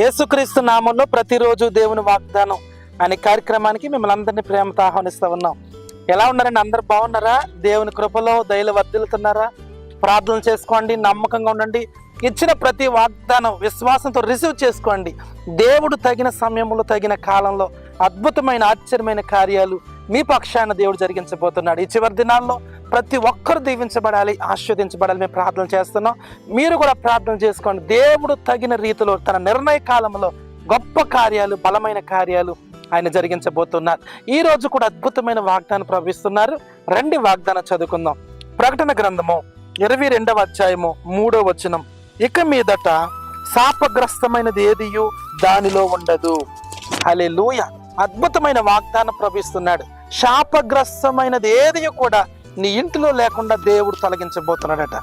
యేసుక్రీస్తు నామంలో ప్రతిరోజు దేవుని వాగ్దానం అనే కార్యక్రమానికి మిమ్మల్ని అందరినీ ప్రేమతో ఆహ్వానిస్తూ ఉన్నాం. ఎలా ఉన్నారండి? అందరు బాగున్నారా? దేవుని కృపలో దయలు వర్దిల్తున్నారా ప్రార్థన చేసుకోండి నమ్మకంగా ఉండండి. ఇచ్చిన ప్రతి వాగ్దానం విశ్వాసంతో రిసీవ్ చేసుకోండి. దేవుడు తగిన సమయంలో తగిన కాలంలో అద్భుతమైన ఆశ్చర్యమైన కార్యాలు మీ పక్షాన దేవుడు జరిగించబోతున్నాడు. ఈ చివరి దినాల్లో ప్రతి ఒక్కరు దీవించబడాలి ఆస్వాదించబడాలి మేము ప్రార్థన చేస్తున్నాం. మీరు కూడా ప్రార్థన చేసుకోండి. దేవుడు తగిన రీతిలో తన నిర్ణయ కాలంలో గొప్ప కార్యాలు బలమైన కార్యాలు ఆయన జరిగించబోతున్నారు. ఈ రోజు కూడా అద్భుతమైన వాగ్దానం ప్రవహిస్తున్నారు. రెండు వాగ్దానం చదువుకుందాం. ప్రకటన గ్రంథము ఇరవై రెండవ అధ్యాయము మూడో వచనం. ఇక మీదట శాపగ్రస్తమైనది ఏదియు? దానిలో ఉండదు. అలే లూయ అద్భుతమైన వాగ్దానం ప్రవహిస్తున్నాడు. శాపగ్రస్తమైనది ఏది కూడా నీ ఇంటిలో లేకుండా దేవుడు తొలగించబోతున్నాడట.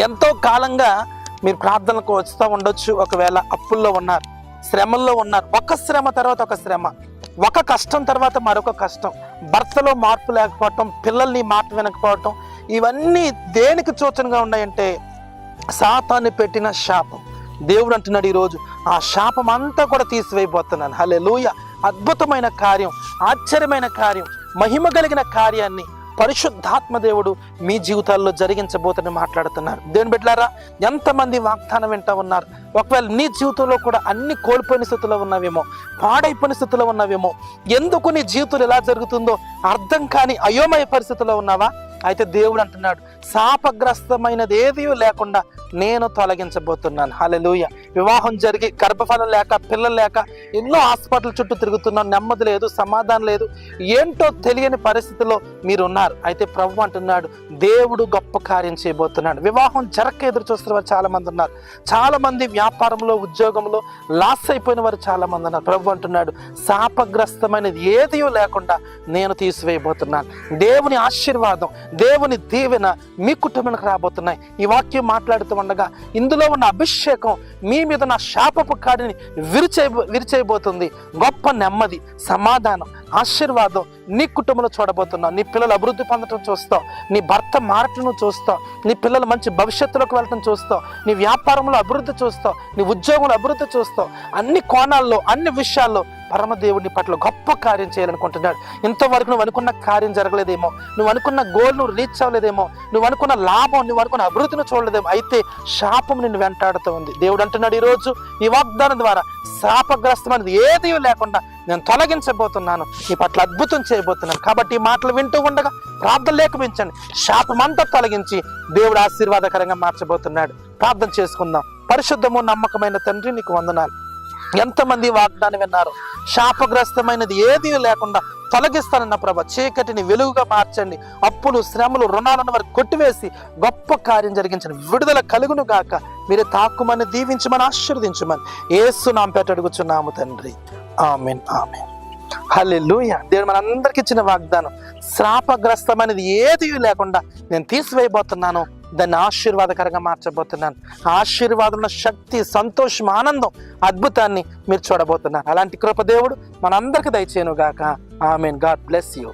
ఎంతో కాలంగా మీరు ప్రార్థనలకు వస్తూ ఉండొచ్చు. ఒకవేళ అప్పుల్లో ఉన్నారు శ్రమల్లో ఉన్నారు ఒక శ్రమ తర్వాత ఒక శ్రమ ఒక కష్టం తర్వాత మరొక కష్టం. భర్తలో మార్పు లేకపోవటం పిల్లల్ని మాట వినకపోవటం ఇవన్నీ దేనికి సూచనగా ఉన్నాయంటే శాపాన్ని పెట్టిన శాపం. దేవుడు అంటున్నాడు ఈరోజు ఆ శాపం అంతా కూడా తీసివేయబోతున్నాను. హలే అద్భుతమైన కార్యం ఆశ్చర్యమైన కార్యం మహిమ కలిగిన కార్యాన్ని పరిశుద్ధాత్మ దేవుడు మీ జీవితాల్లో జరిగించబోతని మాట్లాడుతున్నారు. దేవుని బిడ్డారా ఎంతమంది వాగ్దానం వింటా ఉన్నారు? ఒకవేళ నీ జీవితంలో కూడా అన్ని కోల్పోయిన స్థితిలో ఉన్నావేమో పాడైపోయిన స్థితిలో ఉన్నావేమో ఎందుకు నీ జీవితంలో ఎలా జరుగుతుందో అర్థం కాని అయోమయ పరిస్థితిలో ఉన్నావా? అయితే దేవుడు అంటున్నాడు శాపగ్రస్తమైనది ఏది లేకుండా నేను తొలగించబోతున్నాను. హలెలూయ వివాహం జరిగి గర్భఫలం లేక పిల్లలు లేక ఎన్నో హాస్పిటల్ చుట్టూ తిరుగుతున్నాను నెమ్మది లేదు సమాధానం లేదు. ఏంటో తెలియని పరిస్థితిలో మీరు ఉన్నారు అయితే ప్రభు అంటున్నాడు దేవుడు గొప్ప కార్యం చేయబోతున్నాడు. వివాహం జరక్క ఎదురు చూస్తున్న వారు చాలామంది ఉన్నారు. చాలామంది వ్యాపారంలో ఉద్యోగంలో లాస్ అయిపోయిన వారు చాలామంది ఉన్నారు. ప్రభు అంటున్నాడు శాపగ్రస్తమైనది ఏది లేకుండా నేను తీసివేయబోతున్నాను. దేవుని ఆశీర్వాదం దేవుని దీవెన మీ కుటుంబానికి రాబోతున్నాయి. ఈ వాక్యం మాట్లాడుతూ ఉండగా ఇందులో ఉన్న అభిషేకం మీ మీద నా శాపపు కాడిని విరిచే విరిచేయబోతుంది. గొప్ప నెమ్మది సమాధానం ఆశీర్వాదం నీ కుటుంబంలో చూడబోతున్నావు నీ పిల్లలు అభివృద్ధి పొందడం చూస్తావు నీ భర్త మారటం చూస్తావు నీ పిల్లలు మంచి భవిష్యత్తులోకి వెళ్ళటం చూస్తావు నీ వ్యాపారంలో అభివృద్ధి చూస్తావు నీ ఉద్యోగంలో అభివృద్ధి చూస్తావు అన్ని కోణాల్లో అన్ని విషయాల్లో పరమదేవుని పట్ల గొప్ప కార్యం చేయాలనుకుంటున్నాడు. ఇంతవరకు నువ్వు అనుకున్న కార్యం జరగలేదేమో నువ్వు అనుకున్న గోల్ నువ్వు రీచ్ అవ్వలేదేమో నువ్వు అనుకున్న లాభం నువ్వు అనుకున్న అభివృద్ధిని చూడలేదేమో అయితే శాపం నిన్ను వెంటాడుతూ ఉంది. దేవుడు అంటున్నాడు ఈరోజు ఈ వాగ్దానం ద్వారా శాపగ్రస్తమైనది ఏది లేకుండా నేను తొలగించబోతున్నాను. నీ పట్ల అద్భుతం చేయబోతున్నాను. కాబట్టి ఈ మాటలు వింటూ ఉండగా ప్రార్థన లేకపోయించండి శాపమంతా తొలగించి దేవుడు ఆశీర్వాదకరంగా మార్చబోతున్నాడు. ప్రార్థన చేసుకుందాం. పరిశుద్ధము నమ్మకమైన తండ్రి నీకు వందనాలు. ఎంతమంది వాగ్దానం విన్నారు? శాపగ్రస్తమైనది ఏది లేకుండా తొలగిస్తానన్న ప్రభ చీకటిని వెలుగుగా మార్చండి. అప్పులు శ్రమలు రుణాలను వారికి కొట్టివేసి గొప్ప కార్యం జరిగించండి. విడుదల కలుగును గాక. మీరు తాకుమని దీవించమని ఆశీర్వదించమని. ఏసు నాంపేట అడుగుచున్నాము తండ్రి. Amen amen. లూయ దేవుడు మనందరికి ఇచ్చిన వాగ్దానం శ్రాపగ్రస్తమైనది ఏది లేకుండా నేను తీసివేయబోతున్నాను దాన్ని ఆశీర్వాదకరంగా మార్చబోతున్నాను. ఆశీర్వాదం శక్తి సంతోషం ఆనందం అద్భుతాన్ని మీరు చూడబోతున్నారు. అలాంటి కృపదేవుడు మనందరికి దయచేయను గాక ఆమెన్. God bless you.